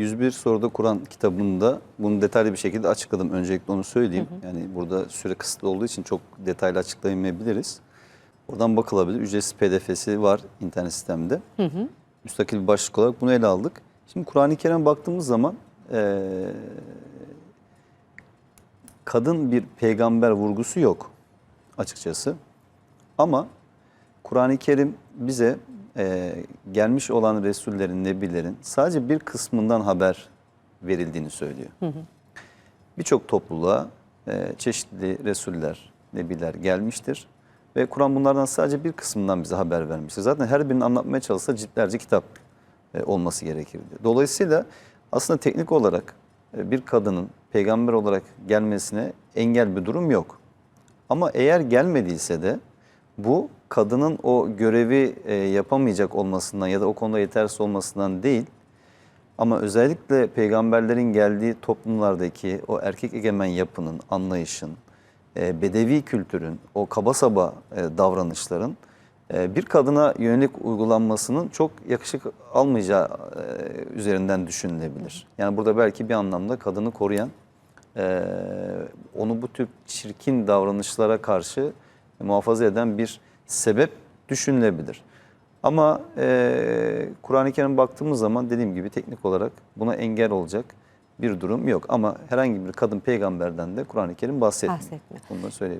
101 soruda Kur'an kitabında bunu detaylı bir şekilde açıkladım. Öncelikle onu söyleyeyim. Yani burada süre kısıtlı olduğu için çok detaylı açıklayamayabiliriz. Oradan bakılabilir. Ücretsiz pdf'si var internet sistemde. Müstakil bir başlık olarak bunu ele aldık. Şimdi Kur'an-ı Kerim'e baktığımız zaman eee, kadın bir peygamber vurgusu yok açıkçası. Ama Kur'an-ı Kerim bize e, gelmiş olan Resullerin, Nebilerin sadece bir kısmından haber verildiğini söylüyor. Birçok topluluğa e, çeşitli Resuller, Nebiler gelmiştir. Ve Kur'an bunlardan sadece bir kısmından bize haber vermiştir. Zaten her birini anlatmaya çalışsa ciltlerce kitap e, olması gerekirdi. Dolayısıyla aslında teknik olarak e, bir kadının peygamber olarak gelmesine engel bir durum yok. Ama eğer gelmediyse de bu kadının o görevi e, yapamayacak olmasından ya da o konuda yetersiz olmasından değil. Ama özellikle peygamberlerin geldiği toplumlardaki o erkek egemen yapının, anlayışın, e, bedevi kültürün, o kaba saba e, davranışların e, bir kadına yönelik uygulanmasının çok yakışık almayacağı e, üzerinden düşünülebilir. Yani burada belki bir anlamda kadını koruyan, e, onu bu tür çirkin davranışlara karşı muhafaza eden bir sebep düşünülebilir. Ama e, Kur'an-ı Kerim baktığımız zaman dediğim gibi teknik olarak buna engel olacak bir durum yok. Ama herhangi bir kadın peygamberden de Kur'an-ı Kerim bahsetmiyor. Bahsetmiyor. Bunu da söyleyeyim.